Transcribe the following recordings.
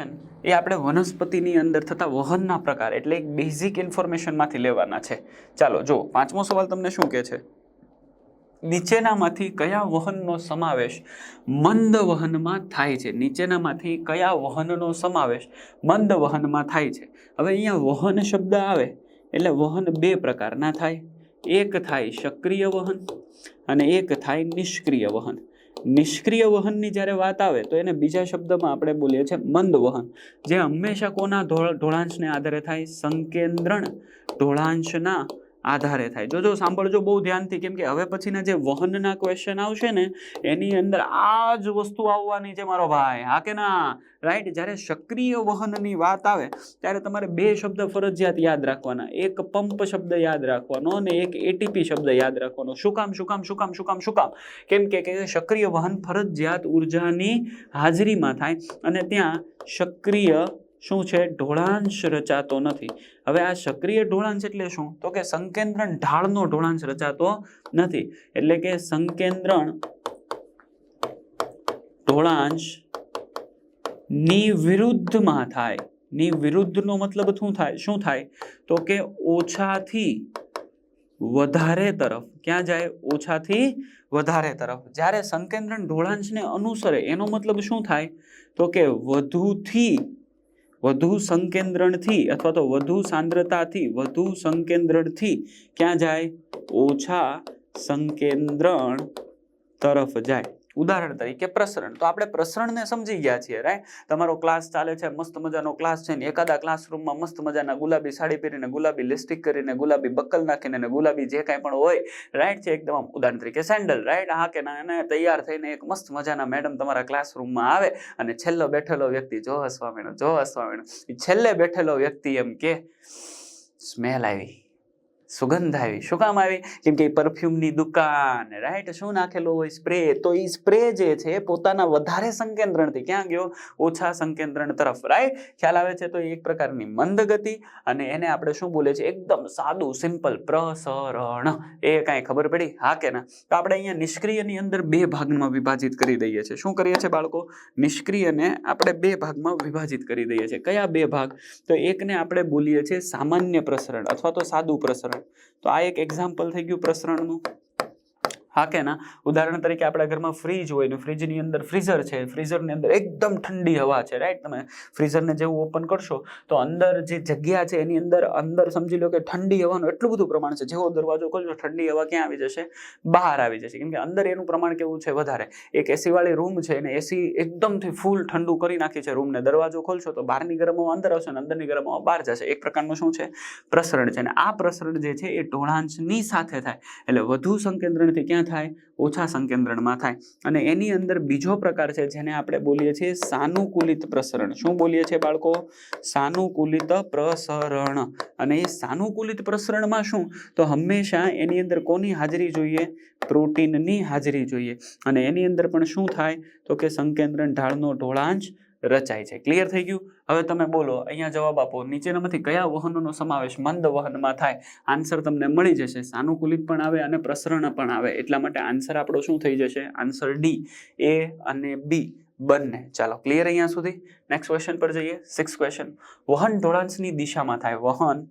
Question એ આપણે વનસ્પતિની અંદર થતા વહનના પ્રકાર એટલે એક બેઝિક ઇન્ફોર્મેશનમાંથી લેવાના છે. ચાલો જો પાંચમો સવાલ તમને શું કહે છે? નીચેનામાંથી કયા વહનનો સમાવેશ મંદ વહનમાં થાય છે? નીચેનામાંથી કયા વહનનો સમાવેશ મંદ વહનમાં થાય છે? હવે અહીંયા વહન શબ્દ આવે, એટલે વહન બે પ્રકારના થાય. એક થાય સક્રિય વહન અને એક થાય નિષ્ક્રિય વહન. નિષ્ક્રિય વહનની જ્યારે વાત આવે તો એને બીજા શબ્દમાં આપણે બોલીએ છીએ મંદ વહન, જે હંમેશા કોના ઢોળ- ઢોળાંશને આધારે થાય? સંકેન્દ્રણ ઢોળાંશના આધારે થાય. જોજો સાંભળજો, બહુ ધ્યાનથી, કેમ કે હવે પછીના જે વહનના ક્વેશ્ચન આવશે ને, એની અંદર આ જ વસ્તુ આવવાની છે મારો ભાઈ. હા કે ના? રાઈટ જ્યારે સક્રિય વહનની વાત આવે, ત્યારે તમારે બે શબ્દ ફરજિયાત યાદ રાખવાના. એક પંપ શબ્દ યાદ રાખવાનો અને એક એટીપી શબ્દ યાદ રાખવાનો. શું કામ શું કામ શું કામ શું કામ શું કામ? કેમ કે સક્રિય વહન ફરજિયાત ઉર્જાની હાજરીમાં થાય અને ત્યાં સક્રિય શું છે? ઢોળાંશ રચાતો નથી. હવે આ સક્રિય ઢોળાંશ એટલે શું? તો કે સંકેન્દ્રણ ઢાળનો ઢોળાંશ રચાતો નથી. એટલે કે સંકેન્દ્રણ ઢોળાંશની વિરુદ્ધમાં થાય. ની વિરુદ્ધનો મતલબ શું થાય? શું થાય? તો કે ઓછાથી વધારે તરફ. ક્યાં જાય? ઓછાથી વધારે તરફ. જ્યારે સંકેન્દ્રણ ઢોળાંશને અનુસરે, એનો મતલબ શું થાય? તો કે વધુથી વધુ સંકેન્દ્રણથી અથવા તો વધુ સાંદ્રતાથી વધુ સંકેન્દ્રણથી ક્યાં જાય? ઓછા સંકેન્દ્રણ તરફ જાય. ઉદાહરણ તરીકે પ્રસરણ. તો આપણે પ્રસરણને સમજી ગયા છીએ રાઈટ તમારો ક્લાસ ચાલે છે, મસ્ત મજાનો ક્લાસ છે ને એકાદા ક્લાસરૂમમાં મસ્ત મજાના ગુલાબી સાડી પહેરીને, ગુલાબી લિપસ્ટિક કરીને, ગુલાબી બક્કલ નાખીને ને ગુલાબી જે કાંઈ પણ હોય રાઈટ છે એકદમ ઉદાહરણ તરીકે સેન્ડલ રાઈટ હા કે ના, એને તૈયાર થઈને એક મસ્ત મજાના મેડમ તમારા ક્લાસરૂમમાં આવે અને છેલ્લો બેઠેલો વ્યક્તિ, જો હસવા જો હસવા છેલ્લે બેઠેલો વ્યક્તિ એમ કે, સ્મેલ આવી. સુગંધ આવી. શું કામ આવી? કેમ કે પરફ્યુમની દુકાન રાઈટ શું નાખેલો હોય? સ્પ્રે તો એ સ્પ્રે જે છે પોતાના વધારે સંકેન્દ્રણથી. ક્યાં ગયો? ઓછા સંકેન્દ્રણ તરફ રાઈટ ખ્યાલ આવે છે? તો એક પ્રકારની મંદ ગતિ અને એને આપણે શું બોલે છે? એકદમ સાદું સિમ્પલ પ્રસરણ. એ કાંઈ ખબર પડી? હા કે ના? તો આપણે અહીંયા નિષ્ક્રિયની અંદર બે ભાગમાં વિભાજિત કરી દઈએ છીએ. શું કરીએ છીએ બાળકો? નિષ્ક્રિયને આપણે બે ભાગમાં વિભાજિત કરી દઈએ છીએ. કયા બે ભાગ? તો એકને આપણે બોલીએ છીએ સામાન્ય પ્રસરણ અથવા તો સાદું પ્રસરણ. તો આ એક એક્ઝામ્પલ થઈ ગયું પ્રસરણનું. હા કે ના ઉદાહરણ તરીકે આપણા ઘરમાં ફ્રીજ હોય ને ફ્રીજની અંદર ફ્રીઝર છે ફ્રીઝરની અંદર એકદમ ઠંડી હવા છે રાઈટ તમે ફ્રીઝરને જેવું ઓપન કરશો તો અંદર જે જગ્યા છે એની અંદર અંદર સમજી લો કે ઠંડી હવાનું એટલું બધું પ્રમાણ છે. જેવો દરવાજો ખોલશો ઠંડી હવા ક્યાં આવી જશે? બહાર આવી જશે. કેમ કે અંદર એનું પ્રમાણ કેવું છે વધારે. એક એસીવાળી રૂમ છે અને એસી એકદમથી ફૂલ ઠંડુ કરી નાખી છે રૂમને દરવાજો ખોલશો તો બહારની ગરમ હવા અંદર આવશે અને અંદરની ગરમ હવા બહાર જશે. એક પ્રકારનું શું છે? પ્રસરણ છે. અને આ પ્રસરણ જે છે એ ઢોળાંશની સાથે થાય. એટલે વધુ સંકેન્દ્રણથી ક્યાં થાય, ઓછા સંકેન્દ્રણમાં થાય. અને એની અંદર બીજો પ્રકાર છે જેને આપણે બોલીએ છીએ સાનુકૂલિત પ્રસરણ. શું બોલીએ છીએ બાળકો? સાનુકૂલિત પ્રસરણ. અને એ સાનુકૂલિત પ્રસરણમાં શું? તો હંમેશા એની અંદર કોની હાજરી જોઈએ? પ્રોટીનની હાજરી જોઈએ. અને એની અંદર પણ શું થાય? તો કે સંકેન્દ્રણ ઢાળનો ઢોળાંશ રચાય છે. ક્લિયર થઈ ગયું? હવે તમે બોલો, અહીંયા જવાબ આપો. નીચેનામાંથી કયા વહનોનો સમાવેશ મંદ વહનમાં થાય? આન્સર તમને મળી જશે. સાનુકૂલિત પણ આવે અને પ્રસરણ પણ આવે. એટલા માટે આન્સર આપણો શું થઈ જશે? આન્સર ડી એ અને બી બંને. ચાલો ક્લિયર અહીંયા સુધી? નેક્સ્ટ ક્વેશ્ચન પર જઈએ. સિક્સ ક્વેશ્ચન વહન ઢોળાંશની દિશામાં થાય. વહન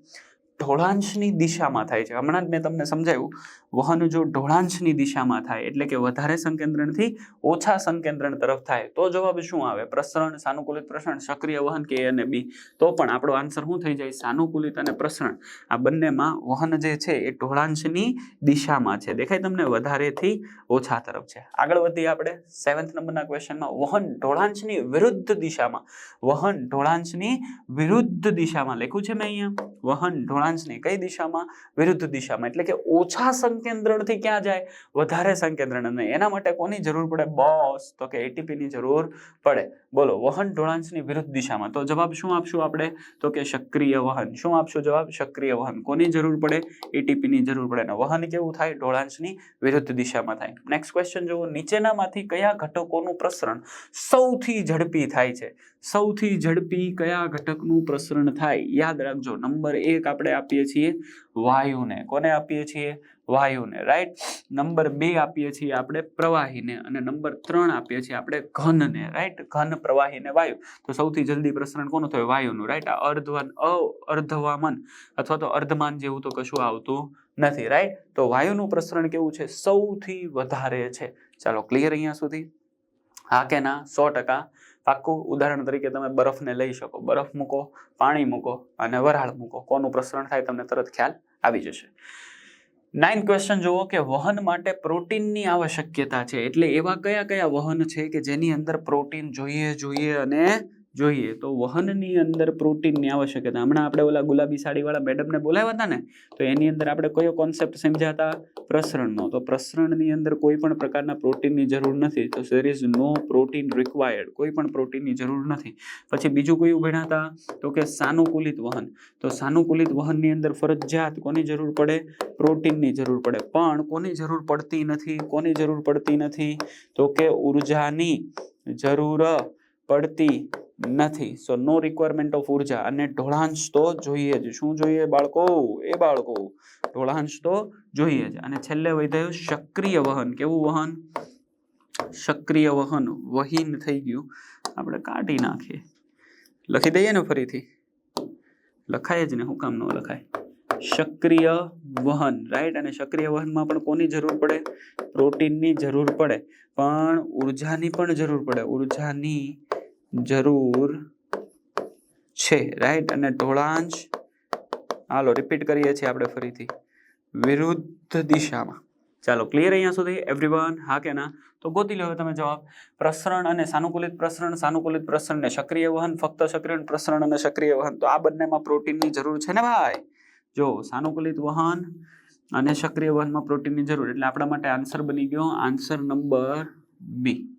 ઢોળાંશની દિશામાં થાય છે. હમણાં જ મેં તમને સમજાવ્યું વહન જો ઢોળાંશની દિશામાં થાય, એટલે કે વધારે સંકેન્દ્રણથી ઓછા સંકેન્દ્રણ તરફ થાય, તો જવાબ શું આવે? પ્રસરણ, સાનુકૂલિત પ્રસરણ, સક્રિય વહન કે અને બી? તો પણ આપણો આન્સર શું થઈ જાય? સાનુકૂલિત અને પ્રસરણ. આ બંનેમાં વહન જે છે એ ઢોળાંશની દિશામાં છે. દેખાય તમને? વધારેથી ઓછા તરફ છે. આગળ વધીએ આપણે. સેવન્થ નંબરના ક્વેશ્ચનમાં વહન ઢોળાંશની વિરુદ્ધ દિશામાં. વહન ઢોળાંશની વિરુદ્ધ દિશામાં. લખ્યું છે મેં અહીંયા. વહન ઢોળાંશની કઈ દિશામાં? વિરુદ્ધ દિશામાં. એટલે કે ઓછા સંકેન્દ્રણથી ક્યાં જાય? વધારે સંકેન્દ્રણ. અને એના માટે કોની જરૂર પડે? બોસ. તો કે એટીપીની જરૂર પડે. બોલો, વહન ઢોળાંશની વિરુદ્ધ દિશામાં. તો જવાબ શું આપશું આપણે? તો કે સક્રિય વહન. શું આપશું જવાબ? સક્રિય વહન. કોની જરૂર પડે? એટીપીની જરૂર પડે. અને વહન કેવું થાય? ઢોળાંશની વિરુદ્ધ દિશામાં થાય. નેક્સ્ટ ક્વેશ્ચન જુઓ. નીચેનામાંથી કયા ઘટકોનું પ્રસરણ સૌથી ઝડપી થાય છે? સૌથી ઝડપી કયા ઘટકનું પ્રસરણ થાય? યાદ રાખજો. નંબર એક આપણે આપીએ છીએ વાયુને. કોને આપીએ છીએ? વાયુને રાઈટ નંબર બે આપીએ છીએ આપણે પ્રવાહીને અને નંબર ત્રણ આપીએ છીએ આપણે ઘનને રાઈટ ઘન, પ્રવાહીને, વાયુ. તો સૌથી જલ્દી પ્રસરણ કોનું થયું? વાયુનું રાઈટ આ અર્ધવાન અર્ધવામન અથવા તો અર્ધમાન જેવું તો કશું આવતું નથી રાઈટ તો વાયુનું પ્રસરણ કેવું છે? સૌથી વધારે છે. ચાલો ક્લિયર અહીંયા સુધી? હા કે ના? સો ટકા. પાક્કું ઉદાહરણ તરીકે તમે બરફને લઈ શકો. બરફ મૂકો, પાણી મૂકો અને વરાળ મૂકો. કોનું પ્રસરણ થાય તમને તરત ખ્યાલ આવી જશે. નાઇન ક્વેશ્ચન જુઓ કે વહન માટે પ્રોટીનની આવશ્યકતા છે. એટલે એવા કયા કયા વહન છે કે જેની અંદર પ્રોટીન જોઈએ જોઈએ અને જોઈએ તો વહનની અંદર પ્રોટીનની આવશ્યકતા. હમણાં આપણે ઓલા ગુલાબી સાડીવાળા મેડમને બોલાવ્યા હતા ને, તો એની અંદર આપણે કયો કોન્સેપ્ટ સમજાતા? પ્રસરણનો. તો પ્રસરણની અંદર કોઈ પણ પ્રકારના પ્રોટીનની જરૂર નથી. તો there is no protein required કોઈ પણ પ્રોટીનની જરૂર નથી. પછી બીજું કયું ભણ્યા હતા તો કે સાનુકૂલિત વહન. તો સાનુકૂલિત વહનની અંદર ફરજિયાત કોની જરૂર પડે? પ્રોટીનની જરૂર પડે. પણ કોની જરૂર પડતી નથી? કોની જરૂર પડતી નથી? તો કે ઉર્જાની જરૂર. પડતી નથી. સો નો રિક્વાયરમેન્ટ ઓફ ઊર્જા. અને ઢોળાંશ તો જોઈએ જ. શું જોઈએ બાળકો? એ બાળકો. ઢોળાંશ તો જોઈએ જ. અને છેલ્લે વધ્યું સક્રિય વહન. કેવું વહન? સક્રિય વહન. વહીન થઈ ગયું. આપણે કાઢી નાખીએ. લખી દઈએ ને ફરીથી? લખાય જ ને. હું કામ ન લખાય? સક્રિય વહન. રાઈટ અને સક્રિય વહનમાં પણ કોની જરૂર પડે? પ્રોટીનની જરૂર પડે. પણ ઉર્જાની પણ જરૂર પડે. ઉર્જાની જરૂર છે રાઈટ અને ઢોળાંશ હાલો રિપીટ કરીએ છીએ આપણે ફરીથી. વિરુદ્ધ દિશામાં. ચાલો ક્લિયર અહીંયા સુધી? એવરીવન હા કે ના? તો ગોતી લો તમે જવાબ. પ્રસરણ અને સાનુકૂલિત પ્રસરણ સાનુકૂલિત પ્રસરણ ને સક્રિય વહન, ફક્ત સક્રિય પ્રસરણ અને સક્રિય વહન. તો આ બંનેમાં પ્રોટીનની જરૂર છે ને ભાઈ? જો, સાનુકૂલિત વહન અને સક્રિય વહનમાં પ્રોટીનની જરૂર. એટલે આપણા માટે આન્સર બની ગયો આન્સર નંબર બી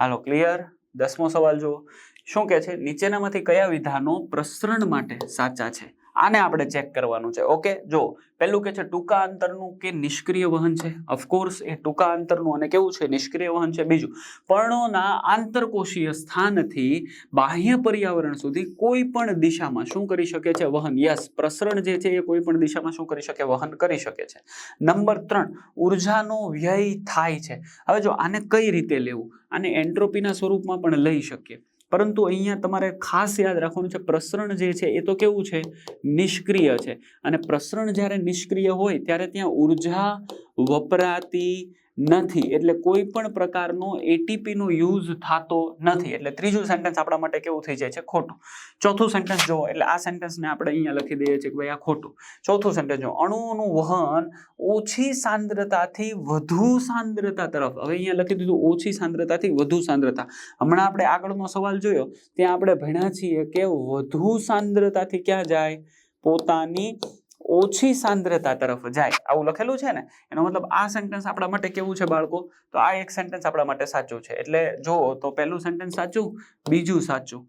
હાલો ક્લિયર દસમો સવાલ જુઓ. શું કહે છે? નીચેનામાંથી કયા વિધાનો પ્રસરણ માટે સાચા છે? આને આપણે ચેક કરવાનું છે. ઓકે જો, પહેલું કે છે ટૂંકા અંતરનું કે નિષ્ક્રિય વહન છે? ઓફકોર્સ એ ટૂંકા અંતરનું અને કેવું છે? નિષ્ક્રિય વહન છે. બીજું, પર્ણોના આંતરકોષીય સ્થાનથી બાહ્ય પર્યાવરણ સુધી કોઈ પણ દિશામાં શું કરી શકે છે? વહન. યસ પ્રસરણ જે છે એ કોઈ પણ દિશામાં શું કરી શકે? વહન કરી શકે છે. નંબર ત્રણ, ઉર્જાનો વ્યય થાય છે. હવે જો આને કઈ રીતે લેવું? આને એન્ટ્રોપીના સ્વરૂપમાં પણ લઈ શકીએ. પરંતુ અહીંયા તમારે ખાસ યાદ રાખવાનું છે, પ્રસરણ જે છે એ તો કેવું છે? નિષ્ક્રિય છે. અને પ્રસરણ જ્યારે નિષ્ક્રિય હોય, ત્યારે ત્યાં ઊર્જા વપરાતી નથી. એટલે કોઈ પણ પ્રકારનો એટીપી નો યુઝ થતો નથી. એટલે ત્રીજું સેન્ટેન્સ આપણા માટે કેવું થઈ જાય છે? ખોટું. ચોથું સેન્ટેન્સ જુઓ. એટલે આ સેન્ટેન્સને આપણે અહીંયા લખી દઈએ છીએ કે ભાઈ આ ખોટું. ચોથું સેન્ટેન્સ જો અણુઓનું વહન ઓછી સાંદ્રતાથી વધુ સાંદ્રતા તરફ. હવે અહીંયા લખી દીધું ઓછી સાંદ્રતાથી વધુ સાંદ્રતા. હમણાં આપણે આગળનો સવાલ જોયો. ત્યાં આપણે ભણ્યા છીએ કે વધુ સાંદ્રતાથી ક્યાં જાય? પોતાની ઓછી સાંદ્રતા તરફ જાય. આવું લખેલું છે ને? એનો મતલબ આ સેન્ટેન્સ આપણા માટે કેવું છે બાળકો? તો આ એક સેન્ટેન્સ આપણા માટે સાચું છે. એટલે જો તો પહેલું સેન્ટેન્સ સાચું, બીજું સાચું.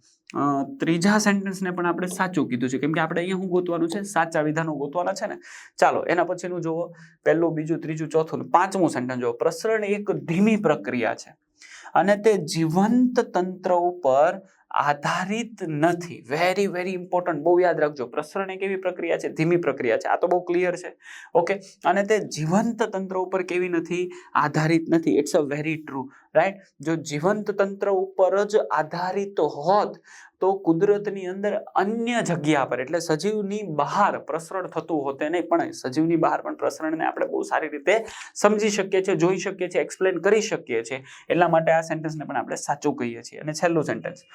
ત્રીજા સેન્ટેન્સને પણ આપણે સાચું કીધું છે. કેમ કે આપણે અહીંયા શું ગોતવાનું છે? સાચા વિધાનો ગોતવાના છે ને? ચાલો, એના પછીનું જુઓ. પહેલું, બીજું, ત્રીજું, ચોથું પાંચમું સેન્ટેન્સ જુઓ. પ્રસરણ એક ધીમી પ્રક્રિયા છે. અને તે જીવંત તંત્ર ઉપર આધારિત નથી. વેરી વેરી ઇમ્પોર્ટન્ટ બહુ યાદ રાખજો. પ્રસરણ એક એવી પ્રક્રિયા છે, ધીમી પ્રક્રિયા છે. આ તો બહુ ક્લિયર છે. ઓકે અને તે જીવંત તંત્ર ઉપર કેવી નથી? આધારિત નથી. It's a very true right જો જીવંત તંત્ર ઉપર જ આધારિત હોત, તો કુદરતની અંદર અન્ય જગ્યા પર, એટલે સજીવની બહાર પ્રસરણ થતું હોતે નહીં, પણ સજીવની બહાર પણ પ્રસરણને આપણે બહુ સારી રીતે સમજી શકીએ છીએ, જોઈ શકીએ છીએ એક્સપ્લેન કરી શકીએ છીએ. એટલા માટે આ સેન્ટેન્સને પણ આપણે સાચું કહીએ છીએ. અને છેલ્લું સેન્ટેન્સ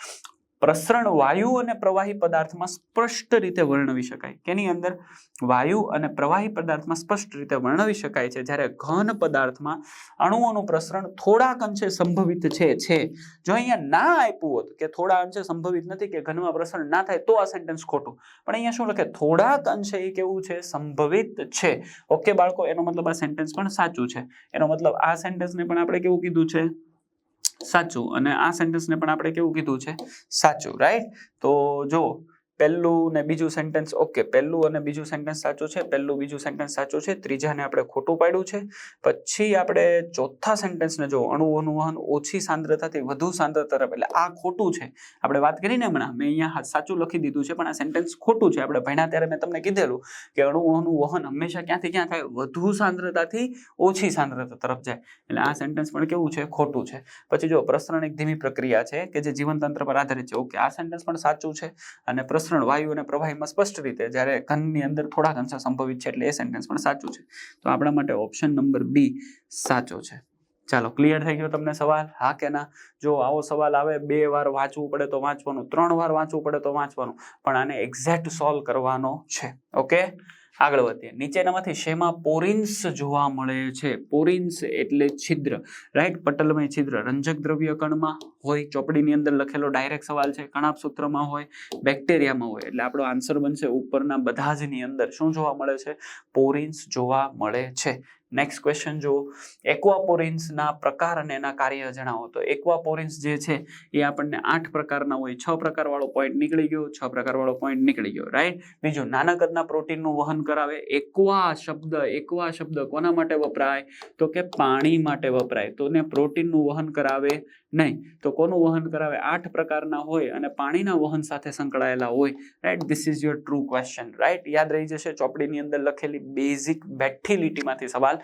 પ્રસરણ વાયુ અને પ્રવાહી પદાર્થમાં સ્પષ્ટ રીતે વર્ણવી શકાય. કેની અંદર વાયુ અને પ્રવાહી પદાર્થમાં સ્પષ્ટ રીતે વર્ણવી શકાય છે. જ્યારે ઘન પદાર્થમાં અણુઓનું પ્રસરણ થોડાક અંશે સંભવિત છે છે. જો અહીંયા ના આપ્યું હોત કે થોડા અંશે સંભવિત નથી કે ઘનમાં પ્રસરણ ના થાય તો આ સેન્ટેન્સ ખોટું. પણ અહીંયા શું લખે? થોડાક અંશે એ કેવું છે? સંભવિત છે. ઓકે બાળકો, એનો મતલબ આ સેન્ટેન્સ પણ સાચું છે. એનો મતલબ આ સેન્ટેન્સને પણ આપણે કેવું કીધું છે? સાચું. અને આ સેન્ટેન્સને પણ આપણે કેવું કીધું છે? સાચું રાઈટ તો જો પહેલું ને બીજું સેન્ટેન્સ ઓકે પહેલું અને બીજું સેન્ટેન્સ સાચું છે, પહેલું બીજું સેન્ટેન્સ સાચું છે, ત્રીજાને આપણે ખોટું પાડ્યું છે, પછી આપણે ચોથા સેન્ટેન્સને જો અણુઓનું વહન ઓછી સાંદ્રતાથી વધુ સાંદ્રતા તરફ એટલે આ ખોટું છે. આપણે વાત કરીને હમણાં, મેં અહીંયા સાચું લખી દીધું છે, પણ આ સેન્ટેન્સ ખોટું છે. આપણે ભણ્યા ત્યારે મેં તમને કીધેલું કે અણુઓનું વહન હંમેશા ક્યાંથી ક્યાં થાય? વધુ સાંદ્રતાથી ઓછી સાંદ્રતા તરફ જાય. એટલે આ સેન્ટેન્સ પણ કેવું છે? ખોટું છે. પછી જો પ્રસરણ એક ધીમી પ્રક્રિયા છે કે જે જીવનતંત્ર પર આધારિત છે. ઓકે આ સેન્ટેન્સ પણ સાચું છે અને પ્રસરણ વાયુ અને પ્રવાહીમાં સ્પષ્ટ રીતે જ્યારે ઘનની અંદર થોડાક અંશે સંભવિત છે એટલે એ સેન્ટેન્સ પણ સાચું છે. તો આપણા માટે ઓપ્શન નંબર બી સાચો છે. ચાલો ક્લિયર થઈ ગયો તમને સવાલ? હા કે ના? જો આવો સવાલ આવે, બે વાર વાંચવું પડે તો વાંચવાનું, ત્રણ વાર વાંચવું પડે તો વાંચવાનું, પણ આને એક્ઝેક્ટ સોલ્વ કરવાનો છે. ઓકે આગળ વધીએ. નીચેનામાંથી શેમાં પોરિન્સ જોવા મળે છે? પોરિન્સ એટલે છિદ્ર. રાઈટ પટલમય છિદ્ર રંજક દ્રવ્ય કણમાં હોય, ચોપડીની અંદર લખેલો ડાયરેક્ટ સવાલ છે, કણાપ સૂત્રમાં હોય, બેક્ટેરિયામાં હોય. એટલે આપણો આન્સર બનશે ઉપરના બધા જ ની અંદર. શું જોવા મળે છે? પોરિન્સ જોવા મળે છે. નેક્સ્ટ ક્વેશ્ચન જુઓ. એક્વાપોરિન્સના પ્રકાર અને એના કાર્ય જણાવો. તો એક્વાપોરિન્સ જે છે, એ આપણને આઠ પ્રકારના હોય. છ પ્રકારવાળો પોઈન્ટ નીકળી ગયો, છ પ્રકારવાળો પોઈન્ટ નીકળી ગયો રાઈટ બીજું નાના કદના પ્રોટીનનું વહન કરાવે. એક્વા શબ્દ એક્વા શબ્દ કોના માટે વપરાય? તો કે પાણી માટે વપરાય. તો ને પ્રોટીનનું વહન કરાવે નહીં. તો કોનું વહન કરાવે? આઠ પ્રકારના હોય અને પાણીના વહન સાથે સંકળાયેલા હોય. Right this is your true question right યાદ રહી જશે, ચોપડીની અંદર લખેલી બેઝિક બેઠી સવાલ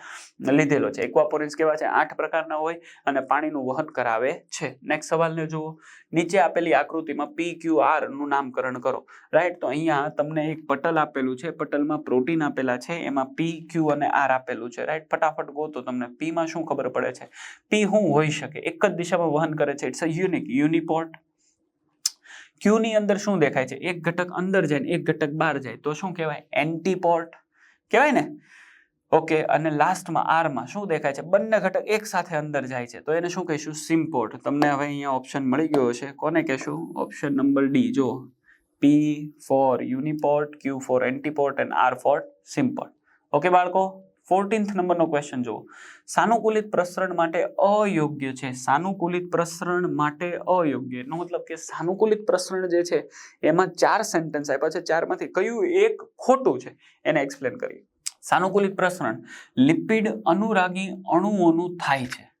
લીધેલો છે. એક્વાપોરિન્સ કેવા છે? આઠ પ્રકારના હોય અને પાણીનું વહન કરાવે છે. નેક્સ્ટ સવાલને જુઓ. નીચે આપેલી આકૃતિમાં પી ક્યુ નું નામકરણ કરો. રાઈટ તો અહીંયા તમને એક પટલ આપેલું છે. પટલમાં પ્રોટીન આપેલા છે. એમાં પી ક્યુ અને આર આપેલું છે. રાઈટ ફટાફટ ગોતો તમને. પી માં શું ખબર પડે છે? પી શું હોઈ શકે? એક જ દિશામાં વહન કરે છે. ઇટ્સ અ યુનિક યુનિપોર્ટ ક્યુની અંદર શું દેખાય છે? એક ઘટક અંદર જાય એક ઘટક બહાર જાય. તો શું કહેવાય? એન્ટીપોર્ટ કહેવાય ને? ઓકે અને લાસ્ટમાં આરમાં શું દેખાય છે? બંને ઘટક એક સાથે અંદર જાય છે. તો એને શું કહીશું? સિમ્પોર્ટ તમને હવે અહીંયા ઓપ્શન મળી ગયો છે કોને કહેશું? ઓપ્શન નંબર ડી જો P for uniport Q for antiport and R for symport okay બાળકો? ફોર્ટીન્થ નંબરનો ક્વેશ્ચન જુઓ. સાનુકૂલિત પ્રસરણ માટે અયોગ્ય છે. સાનુકૂલિત પ્રસરણ માટે અયોગ્ય. એનો મતલબ કે સાનુકૂલિત પ્રસરણ જે છે, એમાં ચાર સેન્ટેન્સ આપ્યા છે. ચારમાંથી કયું એક ખોટું છે? એને એક્સપ્લેન કરીએ. સાનુકૂલિત પ્રસરણ લિપિડ અનુરાગી અણુઓનું થાય છે.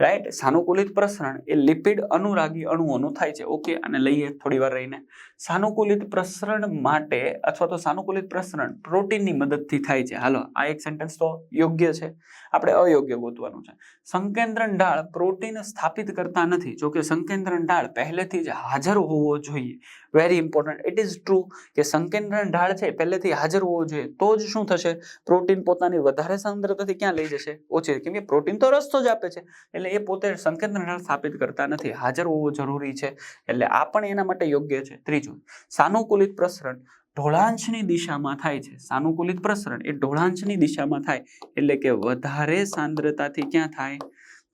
રાઈટ સાનુકૂલિત પ્રસરણ એ લિપિડ અનુરાગી અણુઓનું થાય છે. ઓકે અને લઈએ થોડી વાર રહીને. સાનુકૂલિત પ્રસરણ માટે અથવા તો સાનુકૂલિત પ્રસરણ પ્રોટીનની મદદથી થાય છે. હાલો, આ એક સેન્ટેન્સ તો યોગ્ય છે. આપણે અયોગ્ય ગોતવાનું છે. સંકેન્દ્રણ ઢાળ પ્રોટીન સ્થાપિત કરતા નથી. જોકે સંકેન્દ્રણ ઢાળ પહેલેથી જ હાજર હોવો જોઈએ. Very important it is true કે સંકેન્દ્રણ ઢાળ છે પહેલેથી હાજર હોવો જોઈએ. તો જ શું થશે? પ્રોટીન પોતાની વધારે સાંદ્રતાથી ક્યાં લઈ જશે? ઓછી. કેમ કે પ્રોટીન તો રસ્તો જ આપે છે. એટલે એ પોતે સંકેત સ્થાપિત કરતા નથી. હાજર હોવો જરૂરી છે. એટલે આ પણ એના માટે યોગ્ય છે. ત્રીજું, સાનુકૂલિત પ્રસરણ ઢોળાંશની દિશામાં થાય છે. સાનુકૂલિત પ્રસરણ એ ઢોળાંશની દિશામાં થાય એટલે કે વધારે સાંદ્રતાથી ક્યાં થાય?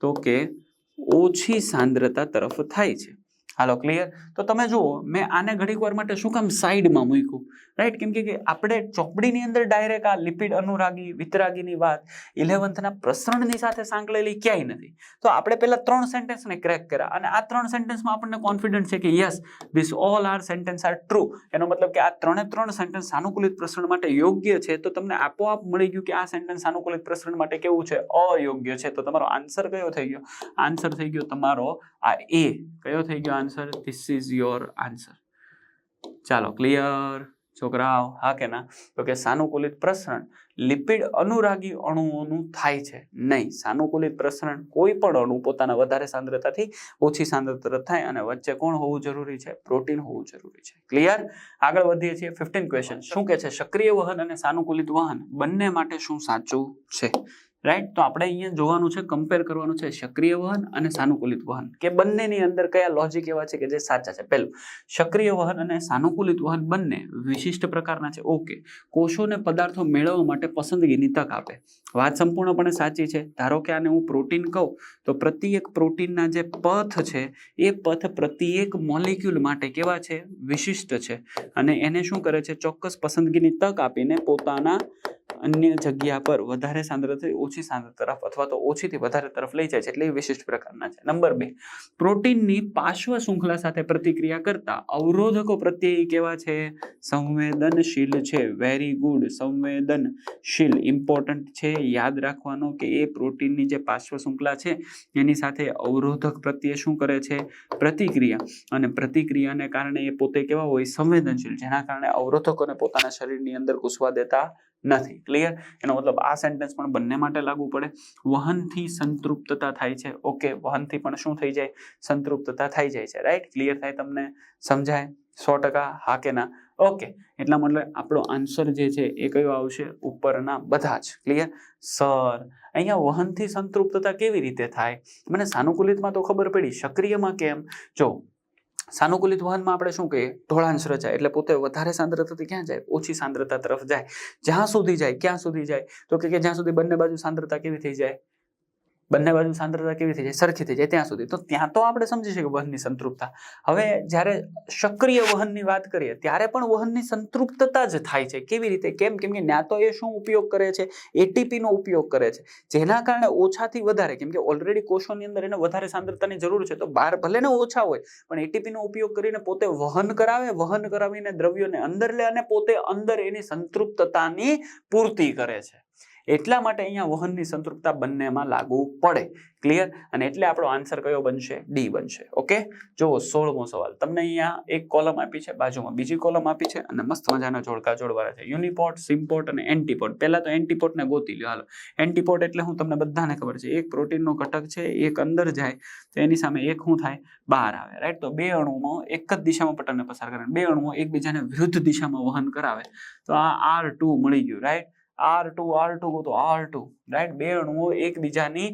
તો કે ઓછી સાંદ્રતા તરફ થાય છે. હાલો ક્લિયર તો તમે જુઓ, મેં આને ઘડીક વાર માટે શું કામ સાઈડમાં મૂક્યું? રાઈટ કેમ કે આપણે ચોપડીની અંદર ડાયરેક્ટ આ લિપિડ અનુરાગી, વિતરાગીની વાત ઇલેવન્થના પ્રસરણની સાથે સાંકળેલી ક્યાંય નથી. તો આપણે પહેલા ત્રણ સેન્ટેન્સને ક્રેક કર્યા અને આ ત્રણ સેન્ટેન્સમાં આપણને કોન્ફિડન્ટ છે કે yes this all are sentence are true એનો મતલબ કે આ ત્રણે ત્રણ સેન્ટેન્સ સાનુકૂલિત પ્રસરણ માટે યોગ્ય છે. તો તમને આપોઆપ મળી ગયું કે આ સેન્ટેન્સ સાનુકૂલિત પ્રસરણ માટે કેવું છે? અયોગ્ય છે. તો તમારો આન્સર કયો થઈ ગયો? આન્સર થઈ ગયો તમારો આ એ કયો થઈ ગયો? Answer this is your answer ચાલો ક્લિયર છોકરાઓ, હા કે ના? તો કે સાનુકૂલિત પ્રસરણ લિપિડ અનુરાગી અણુઓનું થાય છે. નહીં, સાનુકૂલિત પ્રસરણ કોઈ પણ અણુ પોતાના વધારે સાંદ્રતાથી ઓછી સાંદ્રતા થાય અને વચ્ચે કોણ હોવું જરૂરી છે? પ્રોટીન હોવું જરૂરી છે. ક્લિયર આગળ વધીએ છીએ. ફિફ્ટીન ક્વેશ્ચન શું કે છે? સક્રિય વહન અને સાનુકૂલિત વહન બંને માટે શું સાચું છે? રાઈટ તો આપણે અહીંયા જોવાનું છે કમ્પેર કરવાનું છે સક્રિય વહન અને સાનુકૂલિત વહન. કે બંનેની અંદર કયા લોજિક એવા છે કે જે સાચા છે? પહેલું સક્રિય વહન અને સાનુકૂલિત વહન બંને વિશિષ્ટ પ્રકારના છે. ઓકે કોષોને પદાર્થો મેળવવા માટે પસંદગીની તક આપે. વાત સંપૂર્ણપણે સાચી છે. ધારો કે આને હું પ્રોટીન કહું, તો પ્રત્યેક પ્રોટીનના જે પથ છે, એ પથ પ્રત્યેક મોલિક્યુલ માટે કેવા છે? વિશિષ્ટ છે. અને એને શું કરે છે? ચોક્કસ પસંદગીની તક આપીને પોતાના અન્ય જગ્યા પર વધારે સાંદ્રતાથી ઓછી સાંદ્રતા તરફ અથવા તો ઓછીથી વધારે તરફ લઈ જાય છે એટલે એ વિશિષ્ટ પ્રકારના છે. નંબર બે, પ્રોટીનની પાર્શ્વ શૃંખલા સાથે પ્રતિક્રિયા કરતા અવરોધકો પ્રત્યે કેવા છે? સંવેદનશીલ છે. વેરી ગુડ સંવેદનશીલ. ઇમ્પોર્ટન્ટ છે. યાદ રાખવાનો કે એ પ્રોટીનની જે પાર્શ્વ શૃંખલા છે, એની સાથે અવરોધક પ્રત્યે શું કરે છે? પ્રતિક્રિયા. અને પ્રતિક્રિયાને કારણે એ પોતે કેવા હોય? સંવેદનશીલ. જેના કારણે અવરોધકોને પોતાના શરીરની અંદર ઘૂસવા દેતા નથી. ક્લિયર એનો મતલબ આ સેન્ટેન્સ પણ બંને માટે લાગુ પડે. વહનથી સંતૃપ્તતા થાય છે. ઓકે વહનથી પણ શું થઈ જાય? સંતૃપ્તતા થઈ જાય છે. રાઈટ ક્લિયર થાય તમને? સમજાય? સો ટકા? હા કે ના? ઓકે એટલા મતલબ આપણો આન્સર જે છે એ કયો આવશે? ઉપરના બધા જ. ક્લિયર સર, અહીંયા વહનથી સંતૃપ્તતા કેવી રીતે થાય? મને સાનુકૂલિતમાં તો ખબર પડી. સક્રિયમાં કેમ? જો સાનુકૂલિત વહનમાં આપણે શું કહીએ? ઢોળાંશ રચાય. એટલે પોતે વધારે સાંદ્રતાથી ક્યાં જાય? ઓછી સાંદ્રતા તરફ જાય. જ્યાં સુધી જાય, ક્યાં સુધી જાય? તો કે જ્યાં સુધી બંને બાજુ સાંદ્રતા કેવી થઈ જાય? બંને બાજુ સાંદ્રતા કેવી થઈ જાય? સરખી થઈ જાય ત્યાં સુધી. તો ત્યાં તો આપણે સમજી શકીએ વહનની સંતૃપ્તતા. હવે જ્યારે સક્રિય વહનની વાત કરીએ, ત્યારે પણ વહનની સંતૃપ્તતા જ થાય છે. કેવી રીતે? કેમ? કેમ કે ના તો એ શું ઉપયોગ કરે છે? એટીપી નો ઉપયોગ કરે છે. જેના કારણે ઓછાથી વધારે, કેમ કે ઓલરેડી કોષોની અંદર એને વધારે સાંદ્રતાની જરૂર છે, તો બહાર ભલે ને ઓછા હોય, પણ એટીપી નો ઉપયોગ કરીને પોતે વહન કરાવે, વહન કરાવીને દ્રવ્યોને અંદર લે અને પોતે અંદર એની સંતૃપ્તતાની પૂર્તિ કરે છે. એટલા માટે અહીંયા વહનની સંતૃપ્તતા બંનેમાં લાગુ પડે. ક્લિયર અને એટલે આપણો આન્સર કયો બનશે? ડી બનશે. ઓકે જુઓ, સોળમો સવાલ. તમને અહીંયા એક કોલમ આપી છે, બાજુમાં બીજી કોલમ આપી છે, અને મસ્ત મજાના જોડકા જોડવાના છે. યુનિપોર્ટ સિમ્પોર્ટ અને એન્ટીપોર્ટ પહેલા તો એન્ટીપોર્ટને ગોતી લ્યો. હાલો. એન્ટીપોર્ટ એટલે હું તમને બધાને ખબર છે, એક પ્રોટીનનો ઘટક છે, એક અંદર જાય, તો એની સામે એક શું થાય? બહાર આવે. રાઈટ તો બે અણુમાં એક જ દિશામાં પટનને પસાર કરે. બે અણુઓ એકબીજાને વિરુદ્ધ દિશામાં વહન કરાવે. તો આ આર ટુ મળી ગયું. Right R two R two તો આર ટુ રાઈટ બે અણુઓ એકબીજાની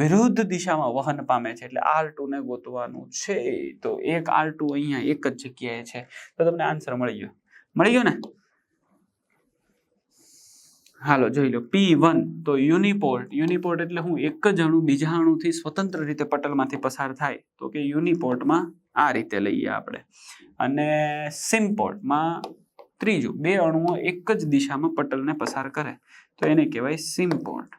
વિરુદ્ધ દિશામાં વહન પામે છે, એટલે આર ને ગોતવાનું છે. તો એક આર ટુ અહીંયા એક જ જગ્યાએ છે. તો તમને આન્સર મળી ગયો. મળી ગયો ને? હાલો, જોઈ લો. પી વન તો યુનિપોર્ટ યુનિપોર્ટ એટલે હું એક જ અણુ બીજા અણુથી સ્વતંત્ર રીતે પટલમાંથી પસાર થાય. તો કે યુનિપોર્ટમાં આ રીતે લઈએ આપણે. અને સિમ્પોર્ટમાં ત્રીજું, બે અણુઓ એક જ દિશામાં પટલને પસાર કરે. તો એને કહેવાય સિમ્પોર્ટ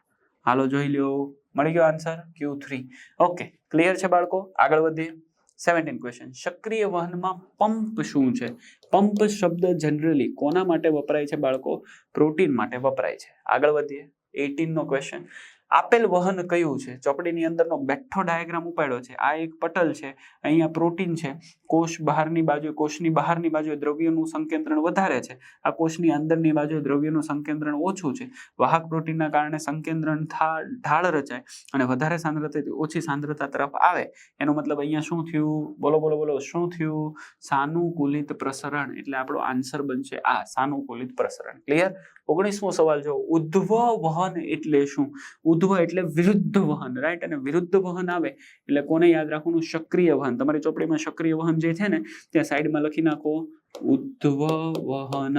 હાલો જોઈ લ્યો. મળી ગયો answer Q three okay clear છે બાળકો? આગળ વધીએ. સેવન્ટીન ક્વેશ્ચન સક્રિય વહનમાં પંપ શું છે? પંપ શબ્દ જનરલી કોના માટે વપરાય છે બાળકો? પ્રોટીન માટે વપરાય છે. આગળ વધીએ. એટીન નો ક્વેશ્ચન આપેલ વહન કયું છે? ચોપડીની અંદરનો બેઠો ડાયાગ્રામ ઉપાડ્યો છે. આ એક પટલ છે. અહીંયા પ્રોટીન છે. કોષ બહારની બાજુ કોષની બહારની બાજુએ દ્રવ્યનું સંકેન્દ્રણ વધારે છે. આ કોષની અંદરની બાજુએ દ્રવ્યનું સંકેન્દ્રણ ઓછું છે. વાહક પ્રોટીનના કારણે સંકેન્દ્રણ ઢાળ રચાય અને વધારે સાંદ્રતાથી ઓછી સાંદ્રતા તરફ આવે. એનો મતલબ અહીંયા શું થયું? બોલો બોલો બોલો. શું થયું? સાનુકૂલિત પ્રસરણ. એટલે આપણો આન્સર બનશે આ સાનુકૂલિત પ્રસરણ. ક્લિયર ઓગણીસમો સવાલ જો ઉદ્ધવ વહન એટલે શું? ઉદ્ધવ એટલે વિરુદ્ધ વહન રાઈટ અને વિરુદ્ધ વહન આવે એટલે કોને યાદ રાખવાનું? સક્રિય વહન. તમારી ચોપડીમાં સક્રિય વહન જે છે ને, ત્યાં સાઈડમાં લખી નાખો. ઉદ્ધવ વહન.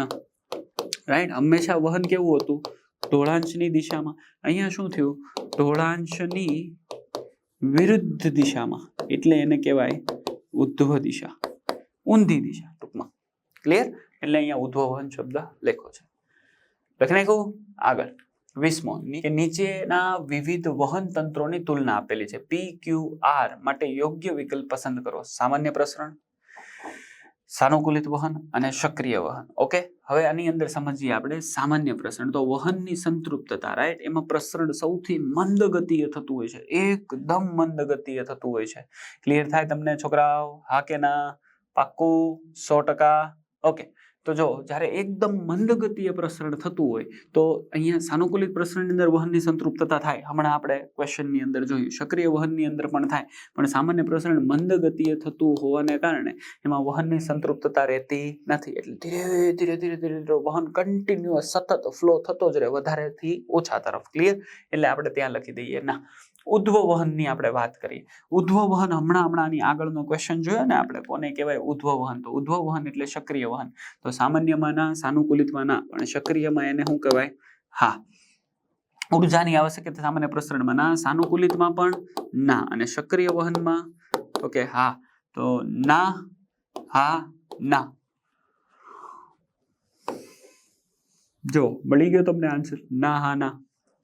રાઈટ હંમેશા વહન કેવું હતું? ઢોળાંશની દિશામાં. અહીંયા શું થયું? ઢોળાંશની વિરુદ્ધ દિશામાં. એટલે એને કહેવાય ઉદ્ધવ દિશા. ઊંધી દિશા ટૂંકમાં. ક્લિયર એટલે અહીંયા ઉદ્ધવ વહન શબ્દ લેખો છે. લખી નાખ્યું આગળ. વીસમો કે નીચેના વિવિધ વહન તંત્રોની તુલના આપેલી છે. પી ક્યુ આર માટે યોગ્ય વિકલ્પ પસંદ કરો. સામાન્ય પ્રસરણ, સાનુકૂલિત વહન અને સક્રિય વહન. ઓકે? હવે આની અંદર સમજીએ આપણે સામાન્ય પ્રસરણ. તો વહનની સંતૃપ્તતા રાઈટ એમાં પ્રસરણ સૌથી મંદ ગતિએ થતું હોય છે. એકદમ મંદ ગતિએ થતું હોય છે. ક્લિયર થાય તમને, છોકરાઓ? હા કે ના? પાક્કું? સો ટકા? ઓકે. તો જો જ્યારે એકદમ મંદગતિએ પ્રસરણ થતું હોય, તો અહીંયા સાનુકૂલિત પ્રસરણની અંદર વહનની સંતૃપ્તતા થાય. હમણાં આપણે ક્વેશ્ચનની અંદર જોયું. સક્રિય વહનની અંદર પણ થાય. પણ સામાન્ય પ્રસરણ મંદગતિએ થતું હોવાને કારણે એમાં વહનની સંતૃપ્તતા રહેતી નથી. એટલે ધીરે ધીરે ધીરે ધીરે ધીરે વહન કન્ટિન્યુઅસ સતત ફ્લો થતો જ રહે. વધારેથી ઓછા તરફ. ક્લિયર એટલે આપણે ત્યાં લખી દઈએ. ના. ઉદ્ધવ વહનની આપણે વાત કરીએ. ઉદ્વવહન હમણાં હમણાંની આગળનો ક્વેશ્ચન જોયો ને આપણે, કોને કહેવાય ઉદ્વવહન? તો ઉદ્વવહન એટલે સક્રિય વહન. તો સામાન્યમાં ના, સાનુકૂલિતમાં ના, પણ સક્રિયમાં એને શું કહેવાય? હા. ઉર્જાની આવશ્યકતા સામાન્ય પ્રસરણમાં ના, સાનુકૂલિતમાં પણ ના અને સક્રિય વહનમાં તો કે હા. તો ના, હા, ના. જો, મળી ગયો તમને આન્સર ના, હા, ના.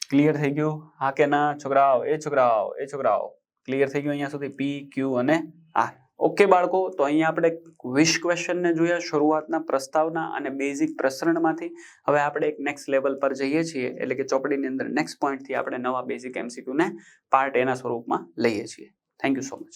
ક્લિયર થઈ ગયું? હા કે ના? છોકરાઓ, એ છોકરાઓ એ છોકરાઓ. ક્લિયર થઈ ગયું અહીંયા સુધી? પી ક્યુ અને આર ઓકે બાળકો, તો અહીંયા આપણે વિશ ક્વેશ્ચનને જોયા શરૂઆતના પ્રસ્તાવના અને બેઝિક પ્રસરણમાંથી. હવે આપણે એક નેક્સ્ટ લેવલ પર જઈએ છીએ, એટલે કે ચોપડીની અંદર નેક્સ્ટ પોઈન્ટથી આપણે નવા બેઝિક એમસીક્યુને પાર્ટ એના સ્વરૂપમાં લઈએ છીએ. Thank you so much